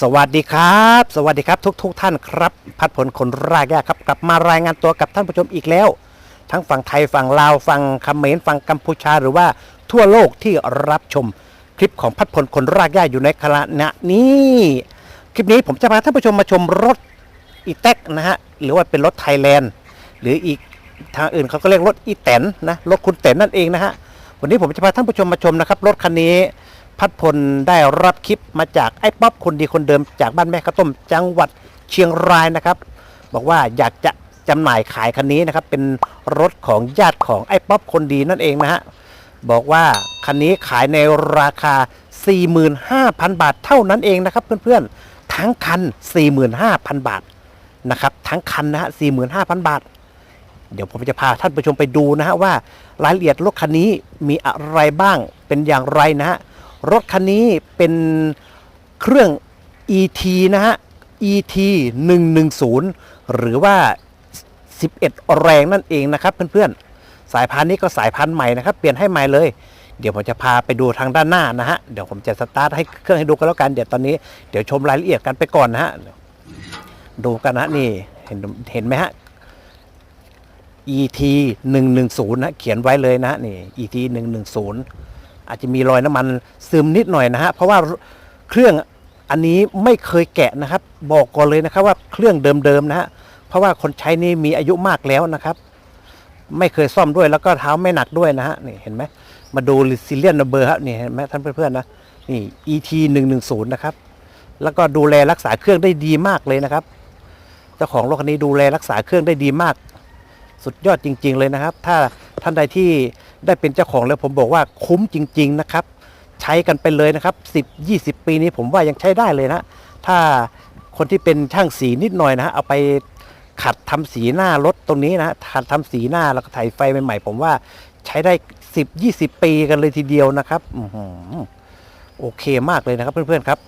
สวัสดีครับ สวัสดีครับทุกทุกท่านครับ พัดผลคนรากยาครับ กลับมารายงานตัวกับท่านผู้ชมอีกแล้ว ทั้งฝั่งไทยฝั่งลาวฝั่งเขมรฝั่งกัมพูชาหรือว่าทั่วโลกที่รับชมคลิปของพัดผลคนรากยาอยู่ในขณะนี้คลิปนี้ผมจะพาท่านผู้ชมมาชมรถอีแท็กนะฮะหรือว่าเป็นรถไทยแลนด์หรืออีกทางอื่นเขาก็เรียกรถอีแตนนะรถคุณแตนนั่นเองนะฮะวันนี้ผมจะพาท่านผู้ชมมาชมนะครับรถคันนี้ พัดพลได้รับคลิปมาจากไอ้ป๊อปคนดีคนเดิมจากบ้านแม่ข้าวต้มจังหวัดเชียงรายนะครับ บอกว่าอยากจะจำหน่ายขายคันนี้นะครับ เป็นรถของญาติของไอ้ป๊อปคนดีนั่นเองนะฮะบอกว่าคันนี้ขายในราคา 45,000 บาทเท่านั้นเองนะครับ เพื่อนๆทั้งคัน 45,000 บาทนะครับทั้งคันนะฮะ45,000 บาท เดี๋ยวผมจะพาท่านผู้ชมไปดูนะฮะว่ารายละเอียดรถคันนี้มีอะไรบ้างเป็นอย่างไรนะฮะ รถคันนี้เป็นเครื่อง ET นะฮะ ET 110 หรือว่า 11 แรงนั่นเองนะครับเพื่อนๆ สายพันธุ์นี้ก็สายพันธุ์ใหม่นะครับ เปลี่ยนให้ใหม่เลย เดี๋ยวผมจะพาไปดูทางด้านหน้านะฮะ เดี๋ยวผมจะสตาร์ทให้เครื่องให้ดูกันแล้วกัน เดี๋ยวตอนนี้เดี๋ยวชมรายละเอียดกันไปก่อนนะฮะ ดูกันนะนี่เห็นเห็นไหมฮะ ET 110นะเขียนไว้เลยนะนี่ ET 110 อาจจะมีรอยน้ำมันซึมนิดหน่อยนะฮะเพราะว่าเครื่องอันนี้ไม่เคยแกะนะครับ บอกก่อนเลยนะครับว่าเครื่องเดิมๆนะฮะเพราะว่าคนใช้นี่มีอายุมากแล้วนะครับ ไม่เคยซ่อมด้วยแล้วก็เท้าไม่หนักด้วยนะฮะนี่เห็นไหมมาดูซิเลียนเบอร์ครับนี่เห็นไหมท่านเพื่อนๆนะนี่ ET 110นะครับแล้วก็ดูแลรักษาเครื่องได้ดีมากเลยนะครับเจ้าของรถคันนี้ดูแลรักษาเครื่องได้ดีมาก สุดยอดจริง ๆ เลยนะครับ ถ้าท่านใดที่ได้เป็นเจ้าของแล้วผมบอกว่าคุ้มจริง ๆ นะครับ ใช้กันไปเลยนะครับ 10 20 ปีนี้ผมว่ายังใช้ได้เลยนะ ถ้าคนที่เป็นช่างสีนิดหน่อยนะฮะเอาไปขัดทำสีหน้ารถตรงนี้นะขัดทำสีหน้าแล้วก็ถ่ายไฟใหม่ๆผมว่าใช้ได้ 10 20 ปีกันเลยทีเดียวนะครับอโอเคมากเลยนะครับเพื่อนๆครับ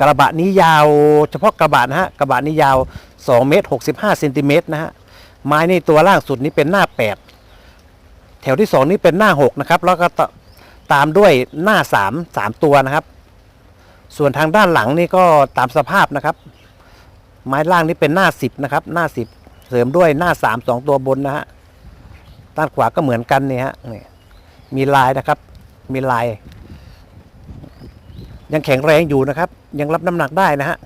กระบะนี้ยาว เฉพาะกระบะนะฮะกระบะนี้ยาว2เมตร65เซนติเมตรนะฮะไม้นี่ตัวล่างสุดนี้เป็นหน้า 8 แถวที่ 2 นี่เป็นหน้า 6 นะครับ แล้วก็ตามด้วยหน้า 3 3 ตัวนะครับ ส่วนทางด้านหลังนี่ก็ตามสภาพนะครับ ไม้ล่างนี่เป็นหน้า 10 นะครับ หน้า 10 เสริมด้วยหน้า 3 2 ตัวบนนะฮะด้านขวาก็เหมือนกันนี่ฮะนี่มีลายนะครับ มีลาย ยังแข็งแรงอยู่นะครับ ยังรับน้ำหนักได้นะฮะ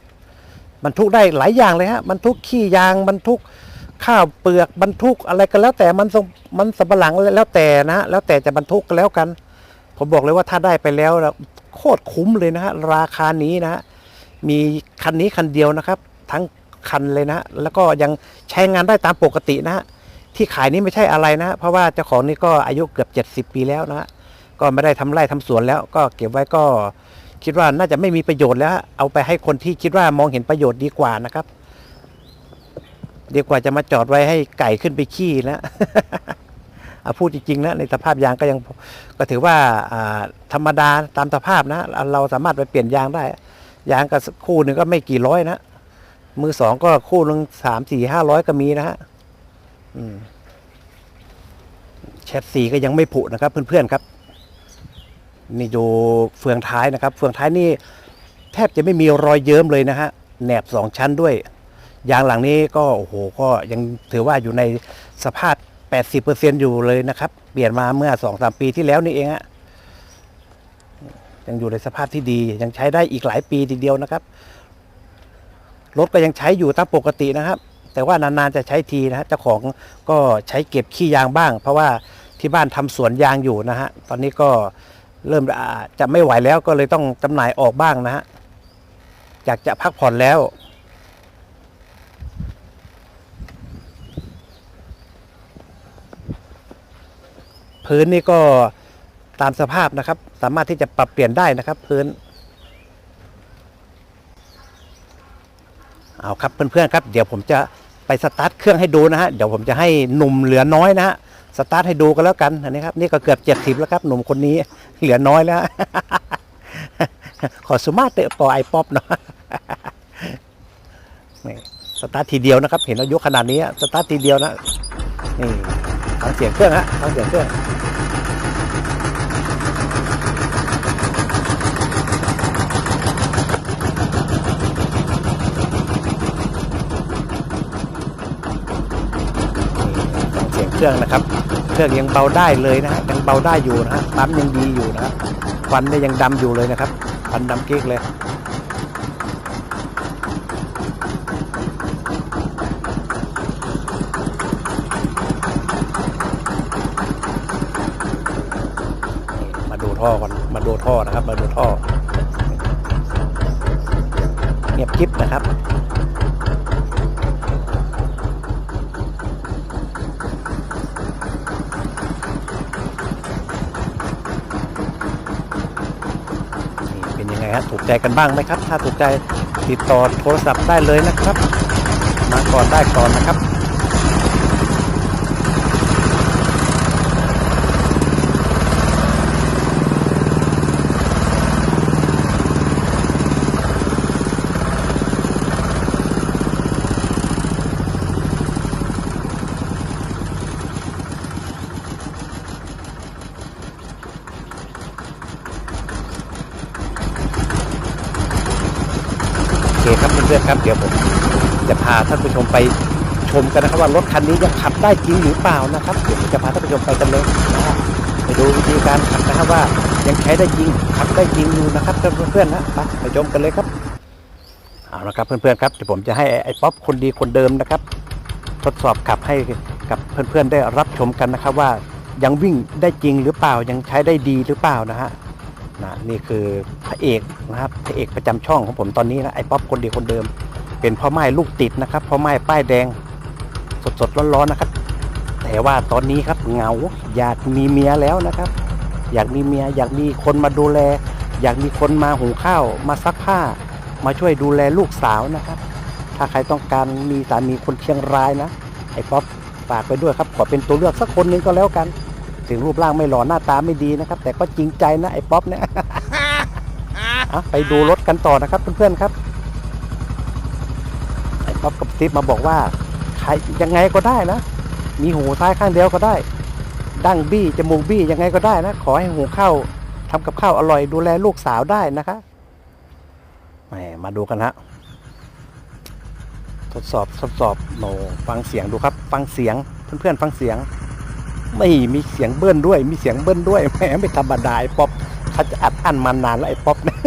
บรรทุกได้หลายอย่างเลยฮะบรรทุกขี้ยางบรรทุกข้าวเปลือกบรรทุกอะไรก็แล้วแต่มันสมันสับปะหลังแล้วแต่นะฮะแล้วแต่จะบรรทุกก็แล้วกัน ผมบอกเลยว่าถ้าได้ไปแล้วโคตรคุ้มเลยนะฮะราคานี้นะฮะมีคันนี้คันเดียวนะครับ ทั้งคันเลยนะแล้วก็ยังใช้งานได้ตามปกตินะฮะที่ขายนี้ไม่ใช่อะไรนะ เพราะว่าเจ้าของนี่ก็อายุเกือบ 70 ปีแล้วนะฮะก็ไม่ได้ทำไร่ทำสวนแล้ว ก็เก็บไว้ก็ คิดว่าน่าจะไม่มีประโยชน์แล้ว เอาไปให้คนที่คิดว่ามองเห็นประโยชน์ดีกว่านะครับ ดีกว่าจะมาจอดไว้ให้ไก่ขึ้นไปขี้นะเอาพูดจริงๆนะในสภาพยางก็ยังก็ถือว่าธรรมดาตามสภาพนะ เราสามารถไปเปลี่ยนยางได้ ยางก็คู่หนึ่งก็ไม่กี่ร้อยนะมือสองก็คู่หนึ่งสามสี่ห้าร้อยก็มีนะฮะแชทสีก็ยังไม่ผุนะครับเพื่อนๆครับ นี่ดูเฟืองท้ายนะครับ เฟืองท้ายนี่แทบจะไม่มีรอยเยิ้มเลยนะฮะแหนบสองชั้นด้วย ยางหลังนี้ก็โอ้โหก็ยังถือว่าอยู่ในสภาพ 80%อยู่เลยนะครับ เปลี่ยนมาเมื่อ 2-3 ปีที่แล้วนี่เองฮะยังอยู่ในสภาพที่ดียังใช้ได้อีกหลายปีทีเดียวนะครับรถก็ยังใช้อยู่ตามปกตินะครับ แต่ว่านานๆจะใช้ทีนะฮะเจ้าของก็ใช้เก็บขี้ยางบ้าง เพราะว่าที่บ้านทำสวนยางอยู่นะฮะตอนนี้ก็ เริ่มจะไม่ไหวแล้วก็เลยต้องจำหน่ายออกบ้างนะฮะอยากจะพักผ่อนแล้ว พื้นนี่ก็ตามสภาพนะครับ สามารถที่จะปรับเปลี่ยนได้นะครับ พื้นเอาครับเพื่อนๆครับ เดี๋ยวผมจะไปสตาร์ทเครื่องให้ดูนะฮะเดี๋ยวผมจะให้หนุ่มเหลือน้อยนะฮะ สตาร์ทให้ดูกันแล้วกันอันนี้ครับนี่ก็เกือบเจ็ดสิบแล้วครับ หนุ่มคนนี้เหลือน้อยแล้ว ขอสุมาเตะปอไอป๊อปเนาะนี่สตาร์ททีเดียวนะครับ เห็นอายุขนาดนี้สตาร์ททีเดียวนะนี่ฟังเสียงเครื่องฮะฟังเสียงเครื่อง เครื่องนะครับ เครื่องยังเบาได้เลยนะฮะยังเบาได้อยู่นะฮะปั๊มยังดีอยู่นะฮะควันเนี่ยยังดำอยู่เลยนะครับควันดำเก๊กเลยมาดูท่อก่อนมาดูท่อนะครับ มาดูท่อ เงียบกริบนะครับ นี่เป็นยังไง ฮะถูกใจกันบ้างไหมครับ ถ้าถูกใจติดต่อโทรศัพท์ได้เลยนะครับ มาก่อนได้ก่อนนะครับ เพื่อนๆครับเดี๋ยวผมจะพาท่านผู้ชมไปชมกันนะครับว่ารถคันนี้ยังขับได้จริงหรือเปล่านะครับเดี๋ยวผมจะพาท่านผู้ชมไปกันเลยนะไปดูวิธีการขับนะครับว่ายังใช้ได้จริงขับได้จริงอยู่นะครับเพื่อนๆนะไปไปชมกันเลยครับเอาละครับเพื่อนๆครับเดี๋ยวผมจะให้ไอ้ป๊อปคนดีคนเดิมนะครับ ทดสอบขับให้กับเพื่อนๆได้รับชมกันนะครับว่ายังวิ่งได้จริงหรือเปล่ายังใช้ได้ดีหรือเปล่านะฮะ นะนี่คือพระเอกนะครับพระเอกประจำช่องของผมตอนนี้นะไอ้ป๊อปคนเดียวคนเดิม เป็นพ่อไม้ลูกติดนะครับพ่อไม้ป้ายแดงสดสดๆร้อนๆนะครับ แต่ว่าตอนนี้ครับเหงาอยากมีเมียแล้วนะครับ อยากมีเมียอยากมีคนมาดูแล อยากมีคนมาหุงข้าว มาซักผ้า มาช่วยดูแลลูกสาวนะครับ ถ้าใครต้องการมีสามีคนเชียงรายนะไอ้ป๊อปฝากไปด้วยครับขอเป็นตัวเลือกสักคนนึงก็แล้วกัน ถึงรูปร่างไม่หล่อหน้าตาไม่ดีนะครับ แต่ก็จริงใจนะไอ้ป๊อปเนี่ยไปดูรถกันต่อนะครับเพื่อนๆครับไอ้ป๊อปกับติฟมาบอกว่าใครยังไงก็ได้นะ มีหูซ้ายข้างเดียวก็ได้ ดั้งบี้จมูกบี้ยังไงก็ได้นะ ขอให้หูเข้าวทำกับข้าวอร่อยดูแลลูกสาวได้นะคะแหมมาดูกันฮะทดสอบทดสอบโนฟังเสียงดูครับ ฟังเสียงเพื่อนๆฟังเสียง ไม่มีเสียงเบิ้ลด้วย มีเสียงเบิ้ลด้วยแหมไม่ธรรมดาไอ้ป๊อปเขาจะอัดอั้นมานานแล้วไอ้ป๊อปเนี่ย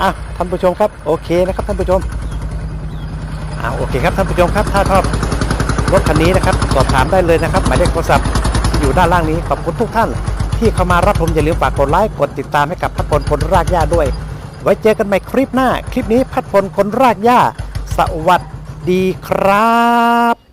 อะท่านผู้ชมครับ โอเคนะครับท่านผู้ชมอ่าโอเคครับท่านผู้ชมครับ ถ้าชอบรถคันนี้นะครับ สอบถามได้เลยนะครับ หมายเลขโทรศัพท์อยู่ด้านล่างนี้ขอบคุณทุกท่าน ที่เข้ามารับชมอย่าลืมฝากกดไลค์กดติดตามให้กับพัดพลคนรากหญ้าด้วย ไว้เจอกันใหม่คลิปหน้า คลิปนี้พัดพลคนรากหญ้าสวัสดีครับ